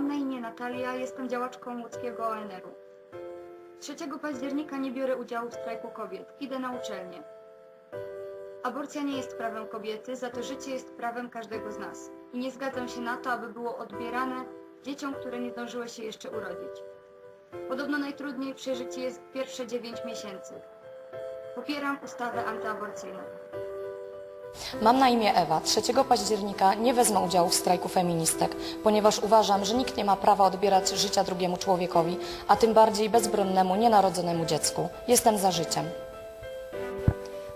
Mam na imię Natalia, jestem działaczką łódzkiego ONR-u. 3 października nie biorę udziału w strajku kobiet. Idę na uczelnię. Aborcja nie jest prawem kobiety, za to życie jest prawem każdego z nas. I nie zgadzam się na to, aby było odbierane dzieciom, które nie zdążyły się jeszcze urodzić. Podobno najtrudniej przeżyć jest pierwsze 9 miesięcy. Popieram ustawę antyaborcyjną. Mam na imię Ewa. 3 października nie wezmę udziału w strajku feministek, ponieważ uważam, że nikt nie ma prawa odbierać życia drugiemu człowiekowi, a tym bardziej bezbronnemu, nienarodzonemu dziecku. Jestem za życiem.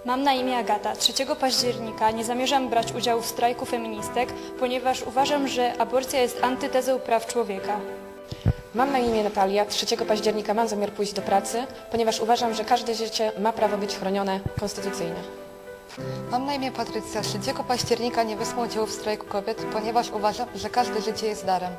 Mam na imię Agata. 3 października nie zamierzam brać udziału w strajku feministek, ponieważ uważam, że aborcja jest antytezą praw człowieka. Mam na imię Natalia. 3 października mam zamiar pójść do pracy, ponieważ uważam, że każde życie ma prawo być chronione konstytucyjnie. Mam na imię Patrycja. 3 października nie wezmę udziału w strajku kobiet, ponieważ uważam, że każde życie jest darem.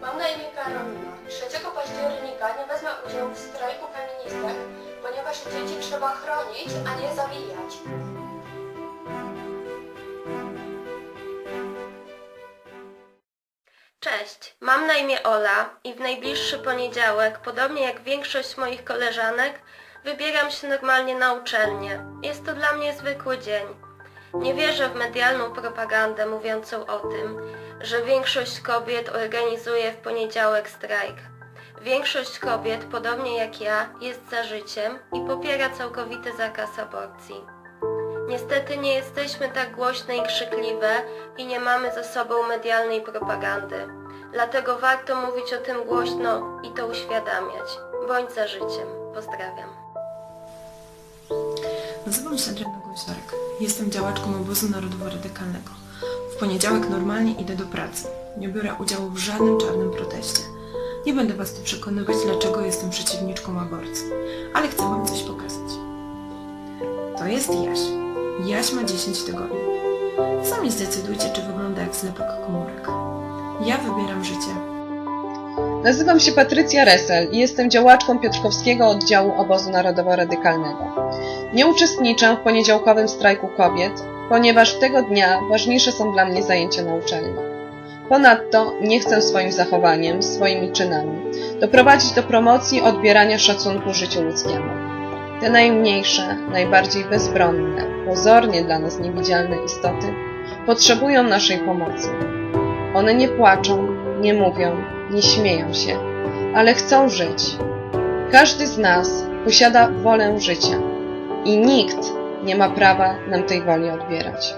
Mam na imię Karolina. 3 października nie wezmę udziału w strajku feministek, ponieważ dzieci trzeba chronić, a nie zabijać. Cześć, mam na imię Ola i w najbliższy poniedziałek, podobnie jak większość moich koleżanek, wybieram się normalnie na uczelnię. Jest to dla mnie zwykły dzień. Nie wierzę w medialną propagandę mówiącą o tym, że większość kobiet organizuje w poniedziałek strajk. Większość kobiet, podobnie jak ja, jest za życiem i popiera całkowity zakaz aborcji. Niestety nie jesteśmy tak głośne i krzykliwe i nie mamy za sobą medialnej propagandy. Dlatego warto mówić o tym głośno i to uświadamiać. Bądź za życiem. Pozdrawiam. Nazywam się Adriana Gąsiorek. Jestem działaczką obozu narodowo-radykalnego. W poniedziałek normalnie idę do pracy. Nie biorę udziału w żadnym czarnym proteście. Nie będę Was tu przekonywać, dlaczego jestem przeciwniczką aborcji, ale chcę Wam coś pokazać. To jest Jaś. Jaś ma 10 tygodni. Sami zdecydujcie, czy wygląda jak zlepek komórek. Ja wybieram życie. Nazywam się Patrycja Resel i jestem działaczką Piotrkowskiego Oddziału Obozu Narodowo-Radykalnego. Nie uczestniczę w poniedziałkowym strajku kobiet, ponieważ tego dnia ważniejsze są dla mnie zajęcia na uczelni. Ponadto nie chcę swoim zachowaniem, swoimi czynami doprowadzić do promocji odbierania szacunku życiu ludzkiemu. Te najmniejsze, najbardziej bezbronne, pozornie dla nas niewidzialne istoty potrzebują naszej pomocy. One nie płaczą, nie mówią, nie śmieją się, ale chcą żyć. Każdy z nas posiada wolę życia i nikt nie ma prawa nam tej woli odbierać.